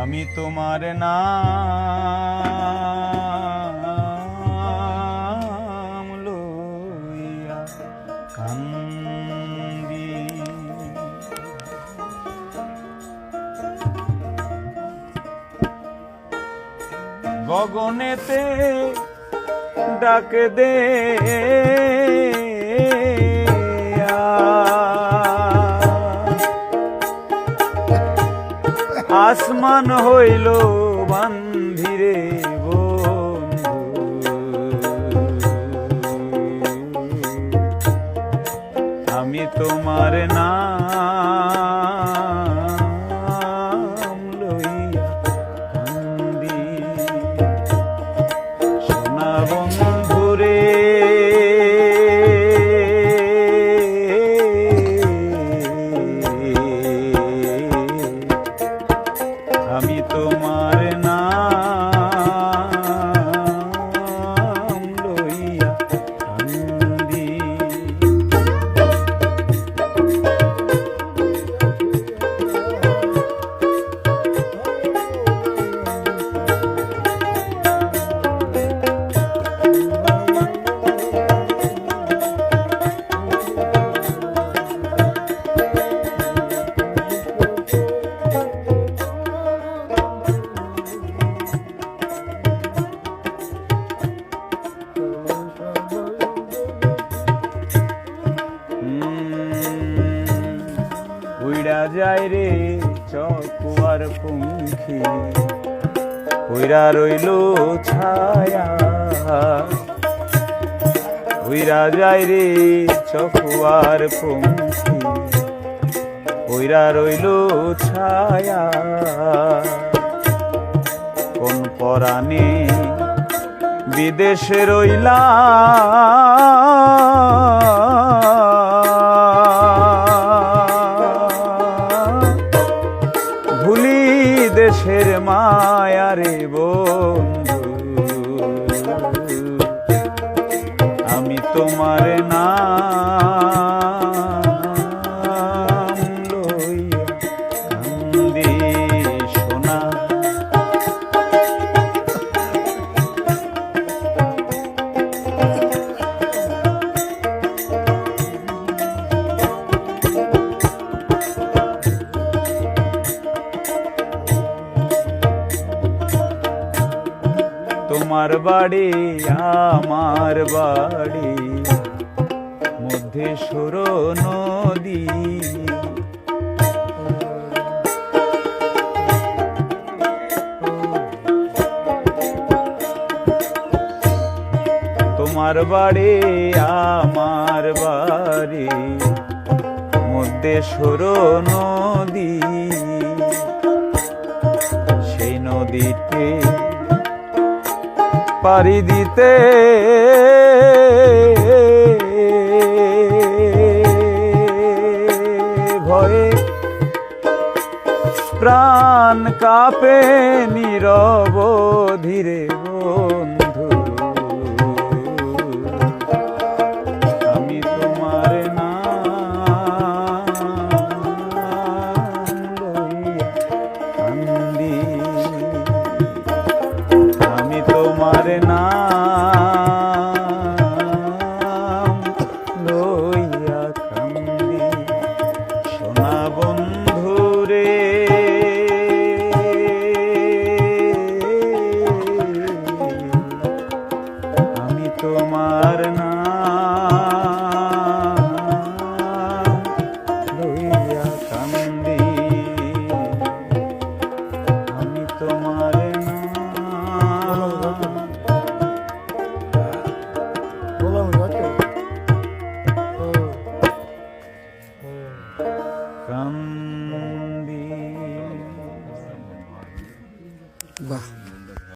আমি তোমার নাম লইয়া কান্দি। গগনেতে ডাক দে। আসমান হইল বান্ধিরে বন্ধু। আমি তোমার নাম উইড়া যায় রে চকুয়ার পঙ্খী। উইরা রইল ছায়া। উইরা যায় রে চকুয়ার পঙ্খী। উইরা রইল ছায়া। কোন পরাণে বিদেশে রইলা মায়ারে বন্ধু। আমি তোমার নাম তোমার বাড়ি, আমার বাড়ি। মধ্যে সুর নদী। তোমার বাড়ি, আমার বাড়ি। মধ্যে সুর নদী। সেই নদীতে পারি দিতে। ভয়ে প্রাণ কাপে নীরব ধীরে বন্ধু লইয়া সোনা আমি তোমার লইয়া আমি তোমার